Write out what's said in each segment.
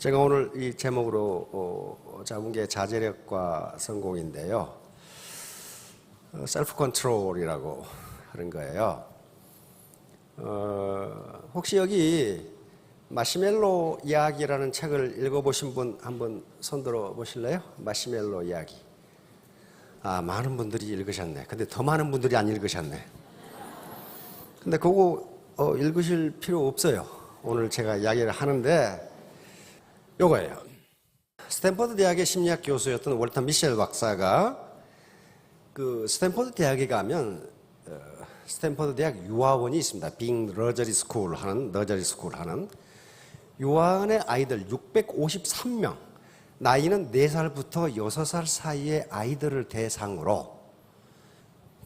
제가 오늘 이 제목으로 어, 잡은 게 자제력과 성공인데요. 어, 셀프 컨트롤이라고 하는 거예요. 어, 혹시 여기 마시멜로 이야기라는 책을 읽어보신 분 한번 손들어 보실래요? 마시멜로 이야기. 아, 많은 분들이 읽으셨네. 근데 더 많은 분들이 안 읽으셨네. 근데 그거 어, 읽으실 필요 없어요. 오늘 제가 이야기를 하는데 요거예요. 스탠퍼드 대학의 심리학 교수였던 월터 미셸 박사가 그 스탠퍼드 대학에 가면 어, 스탠퍼드 대학 유아원이 있습니다. 빙 러저리 스쿨 하는 러저리 스쿨 하는 유아원의 아이들 653명 나이는 4살부터 6살 사이의 아이들을 대상으로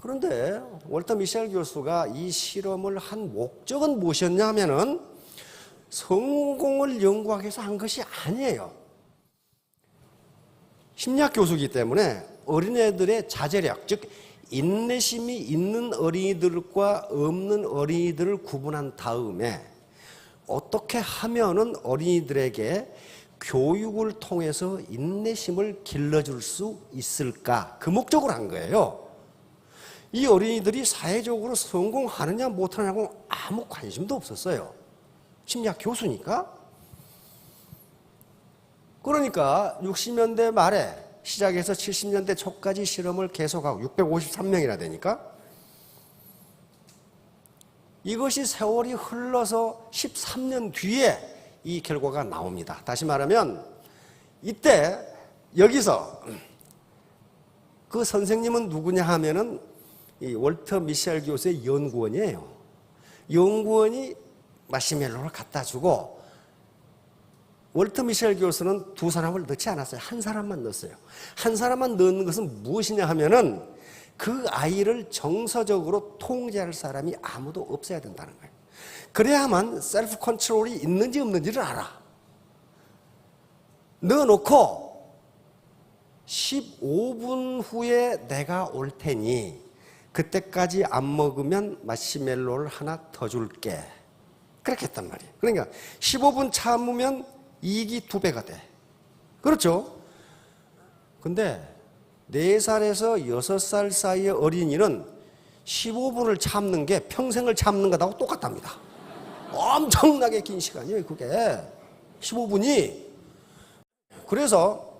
그런데 월터 미셸 교수가 이 실험을 한 목적은 무엇이었냐면은 성공을 연구하기 위해서 한 것이 아니에요. 심리학 교수이기 때문에 어린애들의 자제력, 즉 인내심이 있는 어린이들과 없는 어린이들을 구분한 다음에 어떻게 하면은 어린이들에게 교육을 통해서 인내심을 길러줄 수 있을까? 그 목적으로 한 거예요. 이 어린이들이 사회적으로 성공하느냐 못하느냐고 아무 관심도 없었어요. 심리학 교수니까. 그러니까 60년대 말에 시작해서 70년대 초까지 실험을 계속하고 653명이나 되니까 이것이 세월이 흘러서 13년 뒤에 이 결과가 나옵니다. 다시 말하면 이때 여기서 그 선생님은 누구냐 하면은 이 월터 미셸 교수의 연구원이에요. 연구원이 마시멜로를 갖다 주고 월터 미셸 교수는 두 사람을 넣지 않았어요. 한 사람만 넣었어요. 한 사람만 넣는 것은 무엇이냐 하면은 그 아이를 정서적으로 통제할 사람이 아무도 없어야 된다는 거예요. 그래야만 셀프 컨트롤이 있는지 없는지를 알아. 넣어놓고 15분 후에 내가 올 테니 그때까지 안 먹으면 마시멜로를 하나 더 줄게. 그렇게 했단 말이에요. 그러니까 15분 참으면 이익이 두 배가 돼. 그렇죠? 근데 4살에서 6살 사이의 어린이는 15분을 참는 게 평생을 참는 것하고 똑같답니다. 엄청나게 긴 시간이에요, 그게. 15분이. 그래서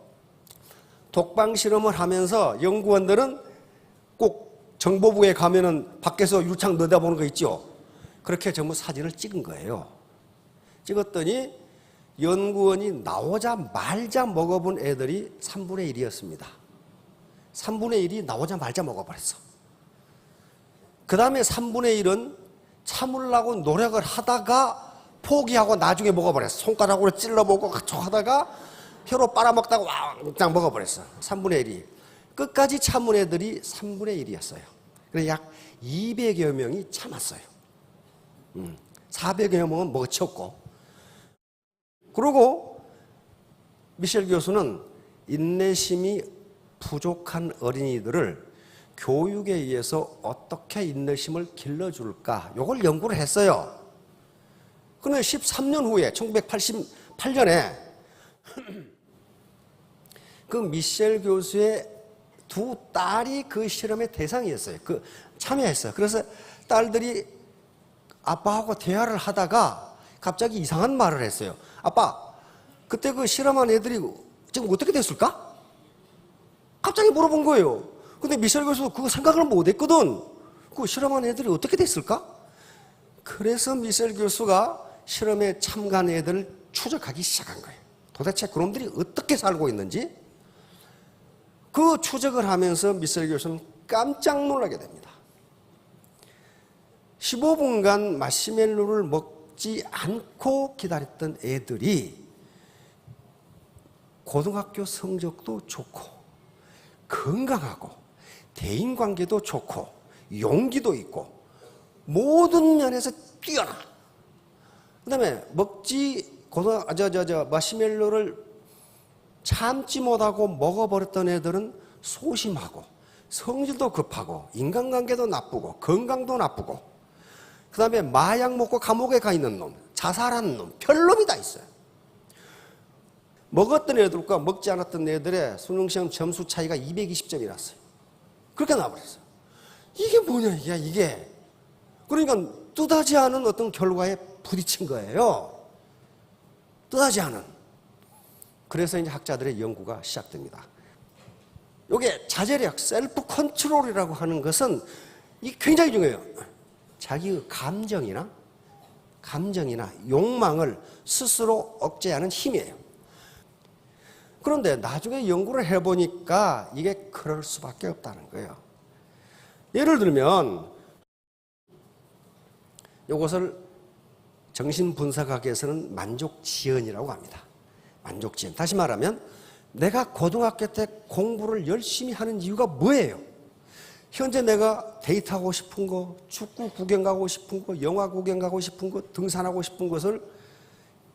독방 실험을 하면서 연구원들은 꼭 정보부에 가면은 밖에서 유창 내다보는 거 있죠? 그렇게 전부 사진을 찍은 거예요. 찍었더니 연구원이 나오자 말자 먹어본 애들이 3분의 1이었습니다. 3분의 1이 나오자 말자 먹어버렸어. 그 다음에 3분의 1은 참으려고 노력을 하다가 포기하고 나중에 먹어버렸어. 손가락으로 찔러보고 하다가 혀로 빨아먹다가 왕짱 먹어버렸어. 3분의 1이. 끝까지 참은 애들이 3분의 1이었어요. 그래서 약 200여 명이 참았어요. 음, 400여 명은 먹어치웠고. 그리고 미셸 교수는 인내심이 부족한 어린이들을 교육에 의해서 어떻게 인내심을 길러줄까? 이걸 연구를 했어요. 그런데 13년 후에 1988년에 그 미셸 교수의 두 딸이 그 실험의 대상이었어요. 그 참여했어요. 그래서 딸들이 아빠하고 대화를 하다가 갑자기 이상한 말을 했어요. 아빠, 그때 그 실험한 애들이 지금 어떻게 됐을까? 갑자기 물어본 거예요. 근데 미셸 교수도 그거 생각을 못 했거든. 그 실험한 애들이 어떻게 됐을까? 그래서 미셸 교수가 실험에 참가한 애들을 추적하기 시작한 거예요. 도대체 그놈들이 어떻게 살고 있는지 그 추적을 하면서 미셸 교수는 깜짝 놀라게 됩니다. 15분간 마시멜로를 먹지 않고 기다렸던 애들이 고등학교 성적도 좋고 건강하고 대인 관계도 좋고 용기도 있고 모든 면에서 뛰어나. 그다음에 먹지 고등 저저 저 마시멜로를 참지 못하고 먹어버렸던 애들은 소심하고 성질도 급하고 인간관계도 나쁘고 건강도 나쁘고 그 다음에 마약 먹고 감옥에 가 있는 놈, 자살하는 놈, 별놈이 다 있어요. 먹었던 애들과 먹지 않았던 애들의 수능시험 점수 차이가 220점이 났어요. 그렇게 나와버렸어요. 이게 뭐냐, 이게, 이게. 그러니까 뜻하지 않은 어떤 결과에 부딪힌 거예요. 뜻하지 않은. 그래서 이제 학자들의 연구가 시작됩니다. 요게 자제력, 셀프 컨트롤이라고 하는 것은 이 굉장히 중요해요. 자기의 감정이나 감정이나 욕망을 스스로 억제하는 힘이에요. 그런데 나중에 연구를 해보니까 이게 그럴 수밖에 없다는 거예요. 예를 들면 이것을 정신분석학에서는 만족지연이라고 합니다. 만족지연. 다시 말하면 내가 고등학교 때 공부를 열심히 하는 이유가 뭐예요? 현재 내가 데이트하고 싶은 거, 축구 구경 가고 싶은 거, 영화 구경 가고 싶은 거, 등산하고 싶은 것을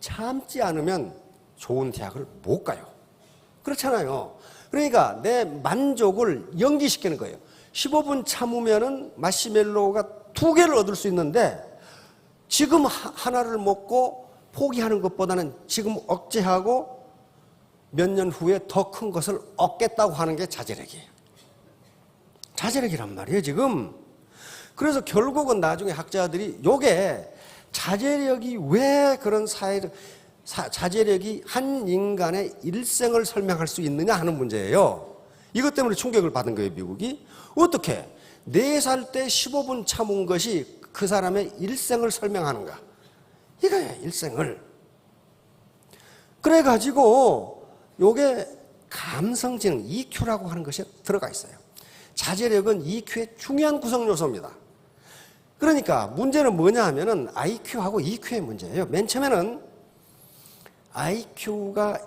참지 않으면 좋은 대학을 못 가요. 그렇잖아요. 그러니까 내 만족을 연기시키는 거예요. 15분 참으면은 마시멜로가 두 개를 얻을 수 있는데 지금 하- 하나를 먹고 포기하는 것보다는 지금 억제하고 몇 년 후에 더 큰 것을 얻겠다고 하는 게 자제력이에요. 자제력이란 말이에요, 지금. 그래서 결국은 나중에 학자들이 요게 자제력이 왜 그런 사회적, 사- 자제력이 한 인간의 일생을 설명할 수 있느냐 하는 문제예요. 이것 때문에 충격을 받은 거예요, 미국이. 어떻게? 네살때 15분 참은 것이 그 사람의 일생을 설명하는가? 이거야, 일생을. 그래가지고 요게 감성지능 EQ라고 하는 것이 들어가 있어요. 자제력은 EQ의 중요한 구성 요소입니다. 그러니까 문제는 뭐냐 하면은 IQ하고 EQ의 문제예요. 맨 처음에는 IQ가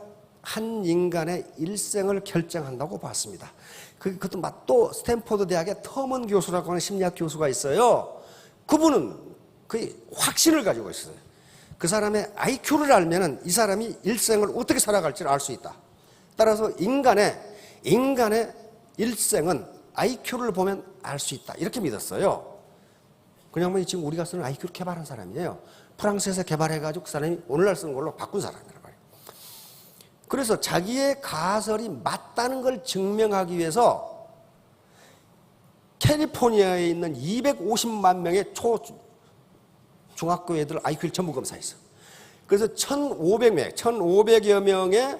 한 인간의 일생을 결정한다고 봤습니다. 그, 그것도 막또 스탠포드 대학의 터먼 교수라고 하는 심리학 교수가 있어요. 그분은 거의 확신을 가지고 있어요. 그 사람의 IQ를 알면은 이 사람이 일생을 어떻게 살아갈지를 알 수 있다. 따라서 인간의 인간의 일생은 IQ를 보면 알 수 있다. 이렇게 믿었어요. 그냥 지금 우리가 쓰는 IQ를 개발한 사람이에요. 프랑스에서 개발해가지고 그 사람이 오늘날 쓰는 걸로 바꾼 사람이라고 해요. 그래서 자기의 가설이 맞다는 걸 증명하기 위해서 캘리포니아에 있는 250만 명의 초 중학교 애들 IQ를 전부 검사했어. 그래서 1,500명, 1,500여 명의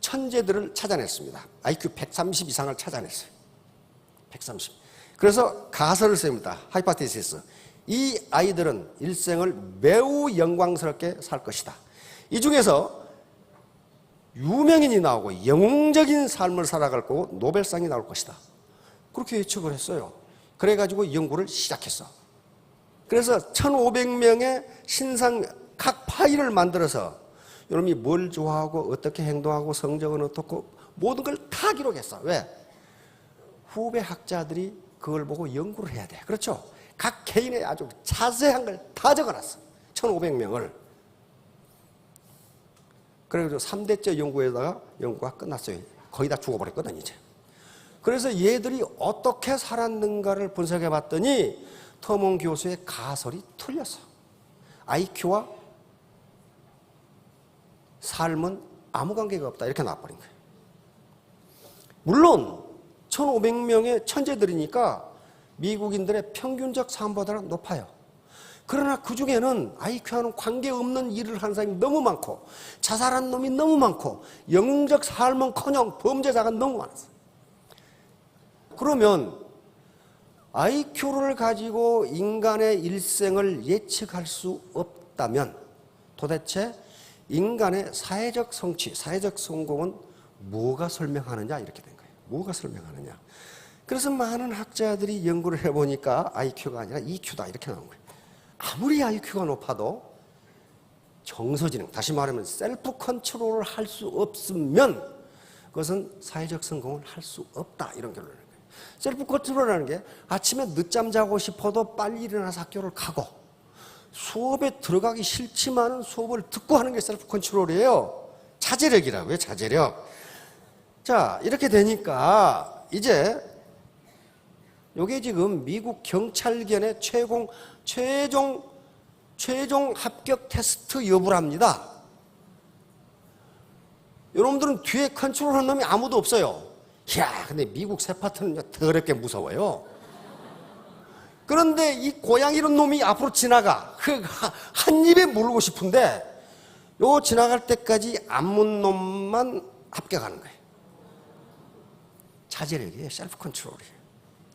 천재들을 찾아냈습니다. IQ 130 이상을 찾아냈어요. 130. 그래서 가설을 씁니다. 하이파테시스. 이 아이들은 일생을 매우 영광스럽게 살 것이다. 이 중에서 유명인이 나오고 영웅적인 삶을 살아갈 거고 노벨상이 나올 것이다. 그렇게 예측을 했어요. 그래가지고 연구를 시작했어. 그래서 1,500명의 신상 각 파일을 만들어서 여러분이 뭘 좋아하고 어떻게 행동하고 성적은 어떻고 모든 걸 다 기록했어. 왜? 후배 학자들이 그걸 보고 연구를 해야 돼. 그렇죠? 각 개인의 아주 자세한 걸 다 적어놨어. 1,500명을. 그래가지고 3대째 연구에다가 연구가 끝났어요. 거의 다 죽어버렸거든, 이제. 그래서 얘들이 어떻게 살았는가를 분석해 봤더니 터몬 교수의 가설이 틀렸어. IQ와 삶은 아무 관계가 없다. 이렇게 나와버린 거예요. 물론 1,500명의 천재들이니까 미국인들의 평균적 삶보다는 높아요. 그러나 그 중에는 IQ와는 관계없는 일을 한 사람이 너무 많고 자살한 놈이 너무 많고 영웅적 삶은커녕 범죄자가 너무 많았어요. 그러면 IQ를 가지고 인간의 일생을 예측할 수 없다면 도대체 인간의 사회적 성취, 사회적 성공은 뭐가 설명하느냐 이렇게 된 거예요. 뭐가 설명하느냐. 그래서 많은 학자들이 연구를 해보니까 IQ가 아니라 EQ다 이렇게 나온 거예요. 아무리 IQ가 높아도 정서지능, 다시 말하면 셀프 컨트롤을 할 수 없으면 그것은 사회적 성공을 할 수 없다 이런 결론을 내요. 셀프 컨트롤이라는 게 아침에 늦잠 자고 싶어도 빨리 일어나서 학교를 가고 수업에 들어가기 싫지만은 수업을 듣고 하는 게 셀프 컨트롤이에요. 자제력이라고요, 자제력. 자, 이렇게 되니까 이제 요게 지금 미국 경찰견의 최공, 최종, 최종 합격 테스트 여부랍니다. 여러분들은 뒤에 컨트롤하는 놈이 아무도 없어요. 이야, 근데 미국 세파트는 더럽게 무서워요. 그런데 이 고양이런 놈이 앞으로 지나가. 그한 입에 물고 싶은데 요 지나갈 때까지 안 문 놈만 합격하는 거예요. 자제력이에요. 셀프 컨트롤이에요.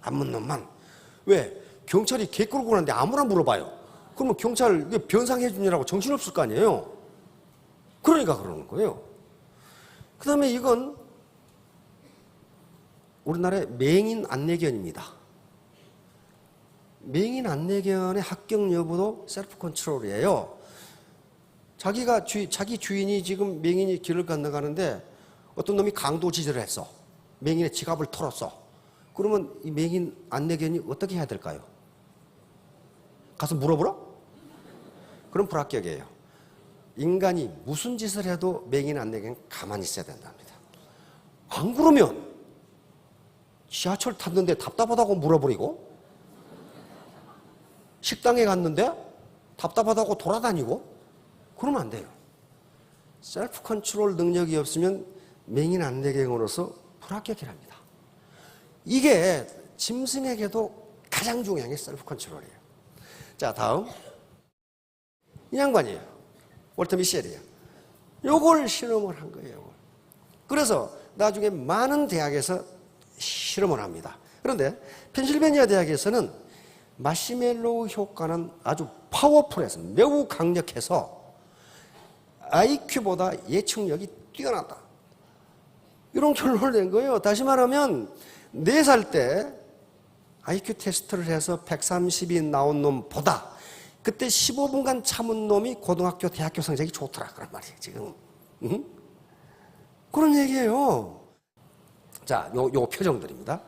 안문 놈만. 왜? 경찰이 개 끌고 가는데 아무나 물어봐요. 그러면 경찰 변상해 주느라고 정신없을 거 아니에요. 그러니까 그러는 거예요. 그 다음에 이건 우리나라의 맹인 안내견입니다. 맹인 안내견의 합격 여부도 셀프 컨트롤이에요. 자기가 주, 자기 주인이 지금 맹인이 길을 건너가는데 어떤 놈이 강도 지지를 했어. 맹인의 지갑을 털었어. 그러면 이 맹인 안내견이 어떻게 해야 될까요? 가서 물어보라? 그럼 불합격이에요. 인간이 무슨 짓을 해도 맹인 안내견 가만히 있어야 된답니다. 안 그러면 지하철 탔는데 답답하다고 물어버리고 식당에 갔는데 답답하다고 돌아다니고 그러면 안 돼요. 셀프 컨트롤 능력이 없으면 맹인 안내견으로서 불합격이랍니다. 이게 짐승에게도 가장 중요한 게 셀프 컨트롤이에요. 자, 다음. 이 양반이에요. 월터 미셸이에요. 요걸 실험을 한 거예요. 요걸. 그래서 나중에 많은 대학에서 실험을 합니다. 그런데 펜실베니아 대학에서는 마시멜로우 효과는 아주 파워풀해서 매우 강력해서 IQ보다 예측력이 뛰어나다. 이런 결론을 낸 거예요. 다시 말하면 4살 때 IQ 테스트를 해서 130이 나온 놈보다 그때 15분간 참은 놈이 고등학교, 대학교 성적이 좋더라. 그런 말이에요, 지금. 응? 그런 얘기예요. 자, 요, 요 표정들입니다.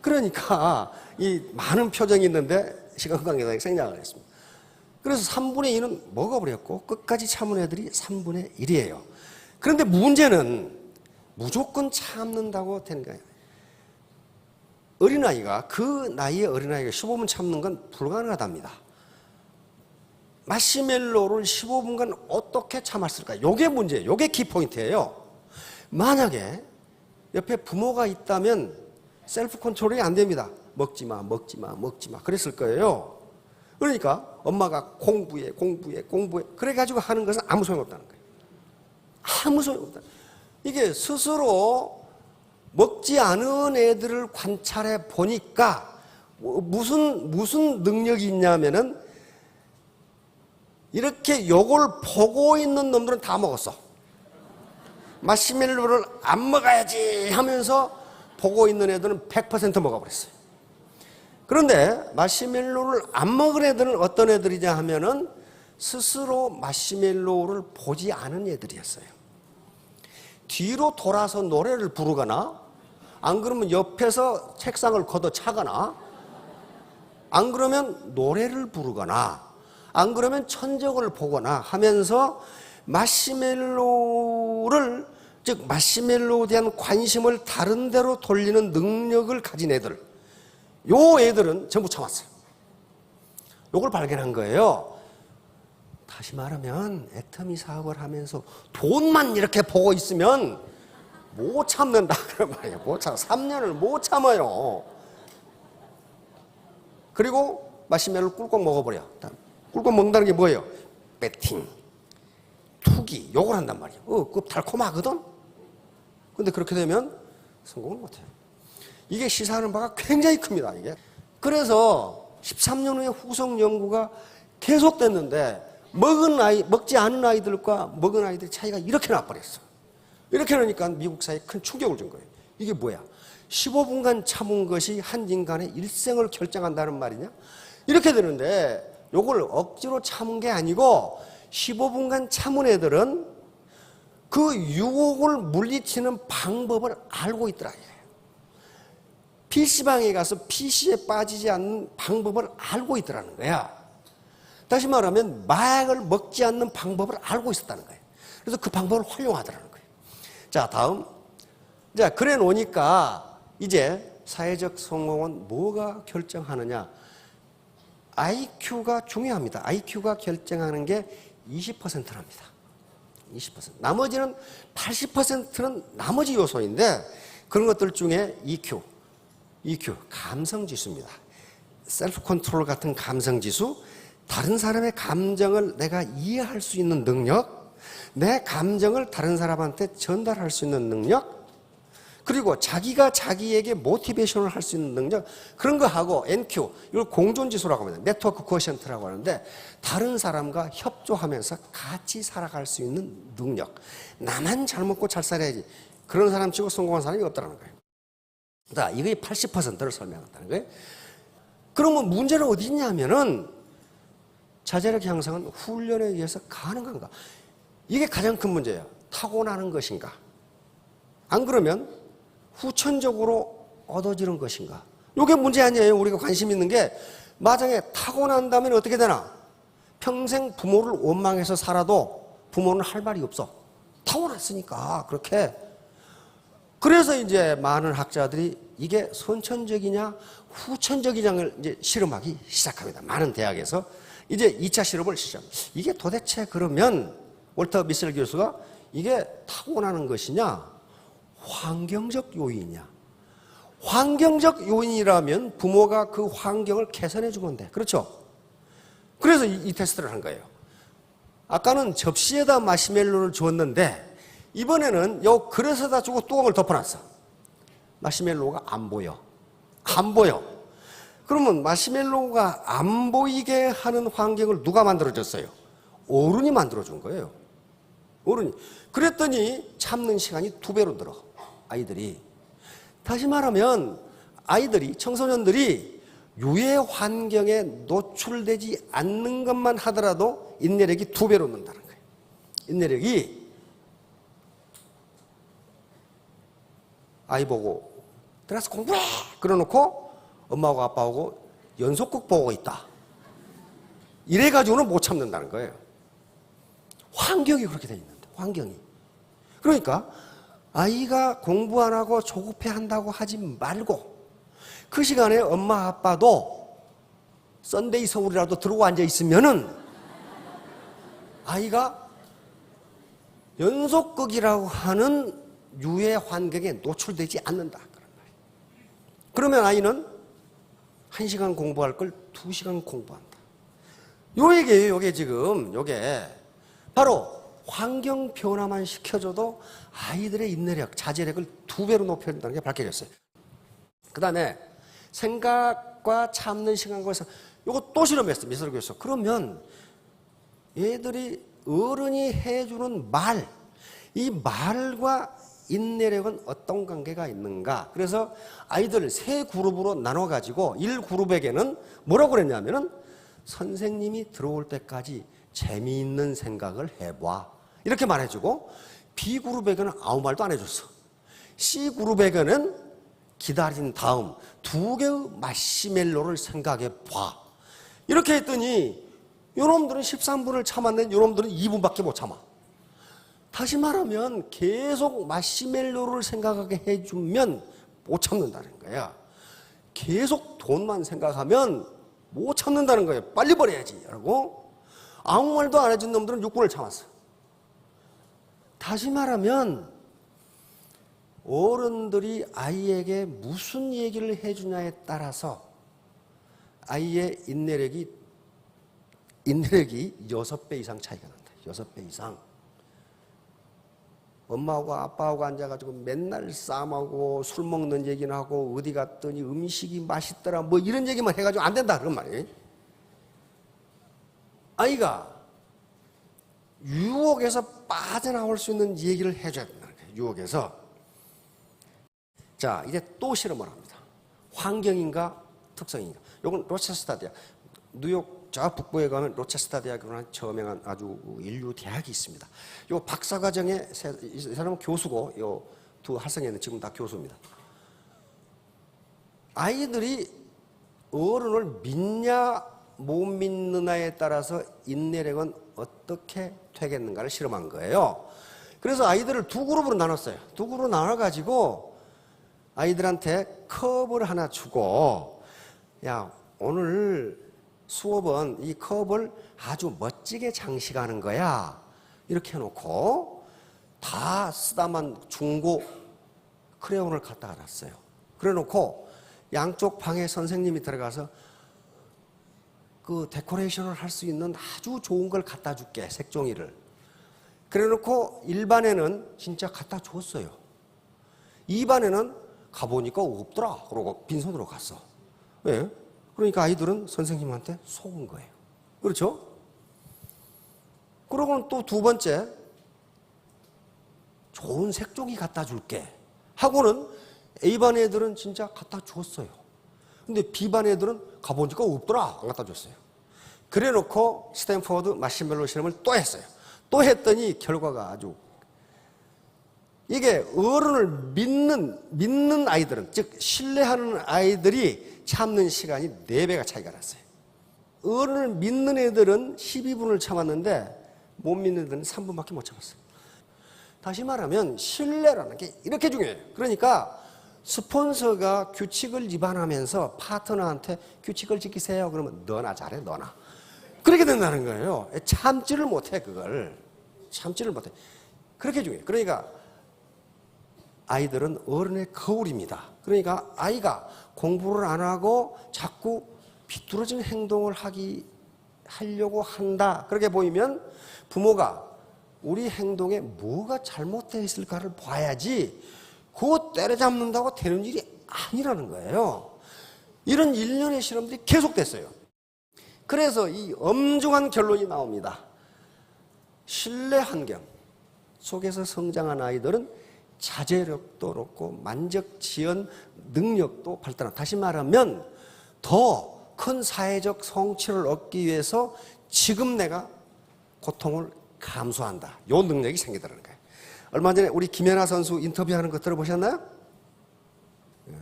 그러니까 이 많은 표정이 있는데 시간 관계상 생략을 했습니다. 그래서 3분의 2는 먹어버렸고 끝까지 참은 애들이 3분의 1이에요. 그런데 문제는 무조건 참는다고 되는 거예요. 어린아이가 그 나이의 어린아이가 15분 참는 건 불가능하답니다. 마시멜로를 15분간 어떻게 참았을까? 요게 문제예요. 요게 키포인트예요. 만약에 옆에 부모가 있다면 셀프 컨트롤이 안 됩니다. 먹지 마, 먹지 마, 먹지 마. 그랬을 거예요. 그러니까 엄마가 공부해, 공부해, 공부해. 그래가지고 하는 것은 아무 소용없다는 거예요. 아무 소용없다. 이게 스스로 먹지 않은 애들을 관찰해 보니까 뭐 무슨, 무슨 능력이 있냐면은 이렇게 요걸 보고 있는 놈들은 다 먹었어. 마시멜로를 안 먹어야지 하면서 보고 있는 애들은 100% 먹어버렸어요. 그런데 마시멜로를 안 먹은 애들은 어떤 애들이냐 하면은 스스로 마시멜로를 보지 않은 애들이었어요. 뒤로 돌아서 노래를 부르거나 안 그러면 옆에서 책상을 걷어 차거나 안 그러면 노래를 부르거나 안 그러면 천적을 보거나 하면서 마시멜로를 즉 마시멜로에 대한 관심을 다른 데로 돌리는 능력을 가진 애들 요 애들은 전부 참았어요. 요걸 발견한 거예요. 다시 말하면 애터미 사업을 하면서 돈만 이렇게 보고 있으면 못 참는다 그런 말이에요. 못 참. 3년을 못 참아요. 그리고 마시멜로 꿀꺽 먹어버려. 꿀꺽 먹는다는 게 뭐예요? 배팅, 투기, 요걸 한단 말이에요. 어, 그 달콤하거든? 근데 그렇게 되면 성공을 못해요. 이게 시사하는 바가 굉장히 큽니다, 이게. 그래서 13년 후에 후속 연구가 계속됐는데, 먹은 아이, 먹지 않은 아이들과 먹은 아이들 차이가 이렇게 나버렸어. 이렇게 나니까 미국 사회에 큰 충격을 준 거예요. 이게 뭐야? 15분간 참은 것이 한 인간의 일생을 결정한다는 말이냐? 이렇게 되는데, 요걸 억지로 참은 게 아니고, 15분간 참은 애들은 그 유혹을 물리치는 방법을 알고 있더라. PC방에 가서 PC에 빠지지 않는 방법을 알고 있더라는 거야. 다시 말하면 마약을 먹지 않는 방법을 알고 있었다는 거예요. 그래서 그 방법을 활용하더라는 거예요. 자, 다음. 자, 그래 놓으니까 이제 사회적 성공은 뭐가 결정하느냐? IQ가 중요합니다. IQ가 결정하는 게 20%랍니다. 20%. 나머지는 80%는 나머지 요소인데 그런 것들 중에 EQ, EQ, 감성 지수입니다. 셀프 컨트롤 같은 감성 지수, 다른 사람의 감정을 내가 이해할 수 있는 능력, 내 감정을 다른 사람한테 전달할 수 있는 능력, 그리고 자기가 자기에게 모티베이션을 할 수 있는 능력 그런 거 하고 NQ 이걸 공존 지수라고 합니다. 네트워크 코어션트라고 하는데 다른 사람과 협조하면서 같이 살아갈 수 있는 능력. 나만 잘 먹고 잘 살아야지. 그런 사람 치고 성공한 사람이 없다는 거예요. 자, 이게 80%를 설명한다는 거예요. 그러면 문제는 어디 있냐면은 자제력 향상은 훈련에 의해서 가능한가? 이게 가장 큰 문제예요. 타고나는 것인가? 안 그러면 후천적으로 얻어지는 것인가? 이게 문제 아니에요. 우리가 관심 있는 게 마장에 타고난다면 어떻게 되나? 평생 부모를 원망해서 살아도 부모는 할 말이 없어. 타고났으니까 그렇게. 그래서 이제 많은 학자들이 이게 선천적이냐 후천적이냐를 이제 실험하기 시작합니다. 많은 대학에서 이제 2차 실험을 시작. 이게 도대체 그러면 월터 미셀 교수가 이게 타고나는 것이냐 환경적 요인이냐. 환경적 요인이라면 부모가 그 환경을 개선해 돼. 그렇죠? 그래서 이, 이 테스트를 한 거예요. 아까는 접시에다 마시멜로를 주었는데 이번에는 요 그릇에다 주고 뚜껑을 덮어놨어. 마시멜로가 안 보여. 안 보여. 그러면 마시멜로가 안 보이게 하는 환경을 누가 만들어줬어요? 어른이 만들어준 거예요. 어른이. 그랬더니 참는 시간이 두 배로 늘어. 아이들이. 다시 말하면 아이들이, 청소년들이 유해 환경에 노출되지 않는 것만 하더라도 인내력이 두 배로 는다는 거예요. 인내력이 아이 보고 들어가서 공부해! 그러놓고 엄마하고 아빠하고 연속극 보고 있다. 이래가지고는 못 참는다는 거예요. 환경이 그렇게 돼 있는데, 환경이. 그러니까 아이가 공부 안 하고 조급해 한다고 하지 말고 그 시간에 엄마 아빠도 썬데이 서울이라도 들고 앉아 있으면은 아이가 연속극이라고 하는 유해 환경에 노출되지 않는다. 그런 말이에요. 그러면 아이는 한 시간 공부할 걸 두 시간 공부한다. 요 얘기예요, 요게 지금, 요게. 바로 환경 변화만 시켜줘도 아이들의 인내력, 자제력을 두 배로 높여준다는 게 밝혀졌어요. 그 다음에 생각과 참는 시간과 해서 요거 또 실험했어요, 미술 교수. 그러면 얘들이 어른이 해주는 말, 이 말과 인내력은 어떤 관계가 있는가? 그래서 아이들 세 그룹으로 나눠 가지고 1그룹에게는 뭐라고 그랬냐면은 선생님이 들어올 때까지 재미있는 생각을 해 봐. 이렇게 말해 주고 B그룹에게는 아무 말도 안 해 줬어. C그룹에게는 기다린 다음 두 개의 마시멜로를 생각해 봐. 이렇게 했더니 요놈들은 13분을 참았는데 요놈들은 2분밖에 못 참아. 다시 말하면 계속 마시멜로를 생각하게 해주면 못 참는다는 거야. 계속 돈만 생각하면 못 참는다는 거예요. 빨리 버려야지. 라고. 아무 말도 안 해준 놈들은 6분을 참았어. 다시 말하면 어른들이 아이에게 무슨 얘기를 해주냐에 따라서 아이의 인내력이 인내력이 6배 이상 차이가 난다. 6배 이상. 엄마하고 아빠하고 앉아가지고 맨날 싸움하고 술 먹는 얘기나 하고 어디 갔더니 음식이 맛있더라 뭐 이런 얘기만 해가지고 안 된다 그런 말이에요. 아이가 유혹에서 빠져나올 수 있는 얘기를 해줘야 거예요. 유혹에서. 자, 이제 또 실험을 합니다. 환경인가 특성인가. 요건 로체스타 대학. 뉴욕 저 북부에 가면 로체스타 대학이라는 저명한 아주 인류 대학이 있습니다. 요 박사 과정에 이 사람은 교수고 요 두 학생회는 지금 다 교수입니다. 아이들이 어른을 믿냐 못 믿느냐에 따라서 인내력은 어떻게 되겠는가를 실험한 거예요. 그래서 아이들을 두 그룹으로 나눴어요. 두 그룹으로 나눠가지고 아이들한테 컵을 하나 주고, 야, 오늘 수업은 이 컵을 아주 멋지게 장식하는 거야. 이렇게 해놓고 다 쓰다만 중고 크레용을 갖다가 놨어요. 그래 놓고 양쪽 방에 선생님이 들어가서 그 데코레이션을 할 수 있는 아주 좋은 걸 갖다 줄게, 색종이를. 그래 놓고 1반에는 진짜 갖다 줬어요. 2반에는 가보니까 없더라. 그러고 빈손으로 갔어. 왜? 그러니까 아이들은 선생님한테 속은 거예요. 그렇죠? 그러고는 또 두 번째, 좋은 색종이 갖다 줄게. 하고는 A반 애들은 진짜 갖다 줬어요. 근데 B반 애들은 가보니까 없더라. 안 갖다 줬어요. 그래 놓고 스탠퍼드 마시멜로 실험을 또 했어요. 또 했더니 결과가 아주 이게 어른을 믿는 믿는 아이들은 즉 신뢰하는 아이들이 참는 시간이 4배가 차이가 났어요. 어른을 믿는 애들은 12분을 참았는데 못 믿는 애들은 3분밖에 못 참았어요. 다시 말하면 신뢰라는 게 이렇게 중요해요. 그러니까 스폰서가 규칙을 위반하면서 파트너한테 규칙을 지키세요. 그러면 너나 잘해, 너나. 그렇게 된다는 거예요. 참지를 못해, 그걸. 참지를 못해. 그렇게 중요해요. 그러니까 아이들은 어른의 거울입니다. 그러니까 아이가 공부를 안 하고 자꾸 비뚤어진 행동을 하기, 하려고 한다. 그렇게 보이면 부모가 우리 행동에 뭐가 잘못되어 있을까를 봐야지 그거 때려잡는다고 되는 일이 아니라는 거예요. 이런 일련의 실험들이 계속됐어요. 그래서 이 엄중한 결론이 나옵니다. 신뢰 환경 속에서 성장한 아이들은 자제력도 높고 만적 지연 능력도 발달한다. 다시 말하면 더 큰 사회적 성취를 얻기 위해서 지금 내가 고통을 감수한다. 요 능력이 생기더라는 거예요. 얼마 전에 우리 김연아 선수 인터뷰하는 거 들어보셨나요? 예.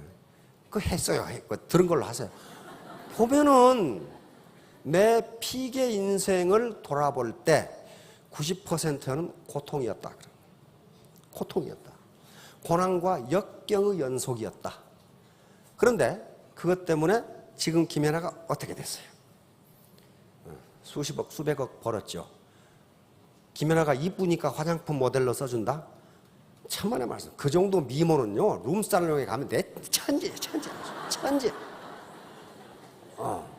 그 했어요. 그 들은 걸로 하세요. 보면은 내 피계 인생을 돌아볼 때 90%는 고통이었다. 고통이었다. 고난과 역경의 연속이었다. 그런데 그것 때문에 지금 김연아가 어떻게 됐어요? 어, 수십억, 수백억 벌었죠. 김연아가 이쁘니까 화장품 모델로 써준다? 천만의 말씀. 그 정도 미모는요, 룸살롱에 가면 내 천재, 천재, 천재. 어.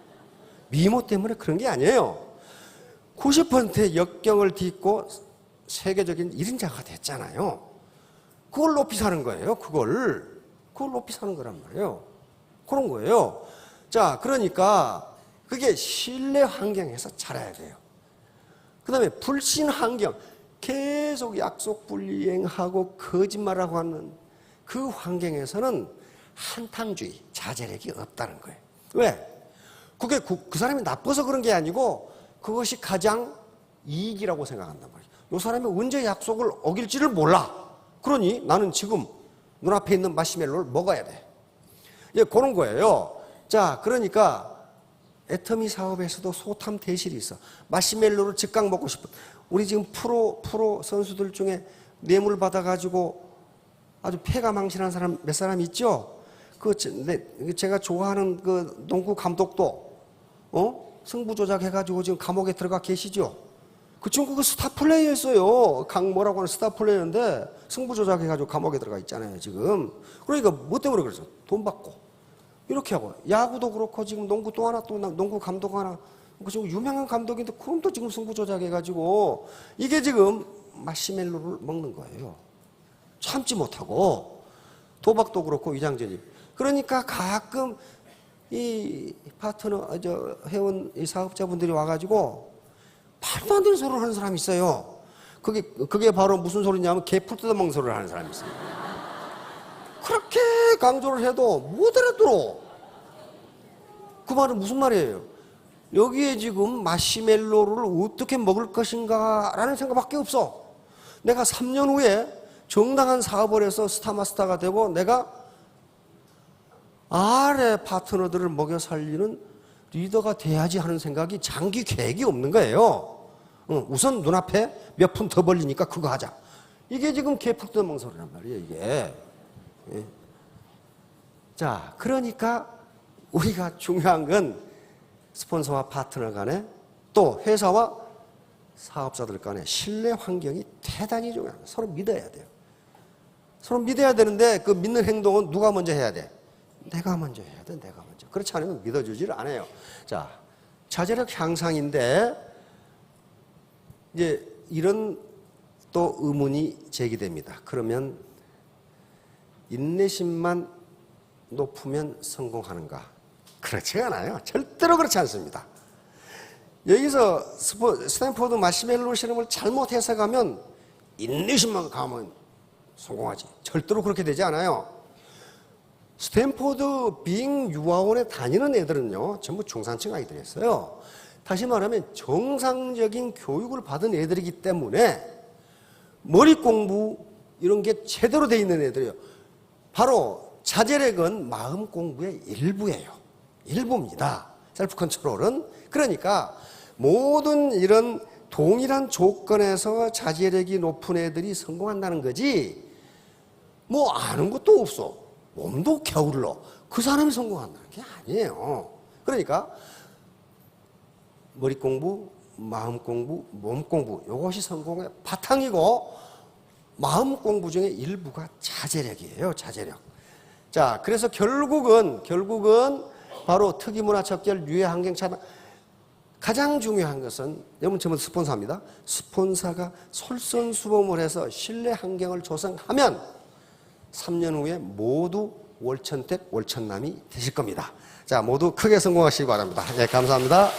미모 때문에 그런 게 아니에요. 90%의 역경을 딛고 세계적인 1인자가 됐잖아요. 그걸 높이 사는 거예요. 그걸. 그걸 높이 사는 거란 말이에요. 그런 거예요. 자, 그러니까 그게 신뢰 환경에서 자라야 돼요. 그 다음에 불신 환경, 계속 약속 불이행하고 거짓말하고 하는 그 환경에서는 한탕주의, 자제력이 없다는 거예요. 왜? 그게 그, 그 사람이 나빠서 그런 게 아니고 그것이 가장 이익이라고 생각한단 말이에요. 이 사람이 언제 약속을 어길지를 몰라. 그러니 나는 지금 눈앞에 있는 마시멜로를 먹어야 돼. 예, 그런 거예요. 자, 그러니까 애터미 사업에서도 소탐 대실이 있어. 마시멜로를 즉각 먹고 싶어. 우리 지금 프로, 프로 선수들 중에 뇌물 받아가지고 아주 폐가 망신한 사람 몇 사람 있죠? 그, 제- 내- 제가 좋아하는 그 농구 감독도, 어? 승부 조작 해가지고 지금 감옥에 들어가 계시죠? 그 친구 그 스타 플레이였어요. 강모라고 하는 스타 플레이였는데 승부 조작해가지고 감옥에 들어가 있잖아요, 지금. 그러니까 뭐 때문에 그랬어? 돈 받고. 이렇게 하고 야구도 그렇고 지금 농구 또 하나 또 나- 농구 감독 하나 그 지금 유명한 감독인데 그럼 또 지금 승부 조작해가지고 이게 지금 마시멜로를 먹는 거예요. 참지 못하고 도박도 그렇고 위장전입. 그러니까 가끔 이 파트너 어, 저 회원 이 사업자분들이 와가지고 말도 안 되는 소리를 하는 사람이 있어요. 그게 그게 바로 무슨 소리냐면 개풀 뜯어먹는 소리를 하는 사람이 있어요. 그렇게 강조를 해도 못 알아들어. 그 말은 무슨 말이에요? 여기에 지금 마시멜로를 어떻게 먹을 것인가 라는 생각밖에 없어. 내가 3년 후에 정당한 사업을 해서 스타마스터가 되고 내가 아래 파트너들을 먹여 살리는 리더가 돼야지 하는 생각이 장기 계획이 없는 거예요. 어, 우선 눈앞에 몇 푼 더 벌리니까 그거 하자. 이게 지금 개풀뜯어먹는 소리란 말이에요, 이게. 자, 그러니까 우리가 중요한 건 스폰서와 파트너 간에 또 회사와 사업자들 간에 신뢰 환경이 대단히 중요합니다. 서로 믿어야 돼요. 서로 믿어야 되는데 그 믿는 행동은 누가 먼저 해야 돼? 내가 먼저 해야 돼, 내가 먼저. 그렇지 않으면 믿어주지를 않아요. 자, 자제력 향상인데 이제 이런 또 의문이 제기됩니다. 그러면 인내심만 높으면 성공하는가? 그렇지 않아요. 절대로 그렇지 않습니다. 여기서 스포, 스탠포드 마시멜로 실험을 잘못 해석하면 인내심만 가면 성공하지. 절대로 그렇게 되지 않아요. 스탠포드 빙 유아원에 다니는 애들은요, 전부 중산층 아이들이었어요. 다시 말하면 정상적인 교육을 받은 애들이기 때문에 머리 공부 이런 게 제대로 돼 있는 애들이에요. 바로 자제력은 마음 공부의 일부예요. 일부입니다. 셀프 컨트롤은. 그러니까 모든 이런 동일한 조건에서 자제력이 높은 애들이 성공한다는 거지. 뭐 아는 것도 없어. 몸도 게을러. 그 사람이 성공한다는 게 아니에요. 그러니까 머리 공부, 마음 공부, 몸 공부 이것이 성공의 바탕이고 마음 공부 중에 일부가 자제력이에요. 자제력. 자, 그래서 결국은 결국은 바로 특이 문화 척결 유해 환경 차단 가장 중요한 것은 여러분 전부 스폰서입니다. 스폰서가 솔선수범을 해서 신뢰 환경을 조성하면 3년 후에 모두 월천택 월천남이 되실 겁니다. 자, 모두 크게 성공하시기 바랍니다. 네, 감사합니다.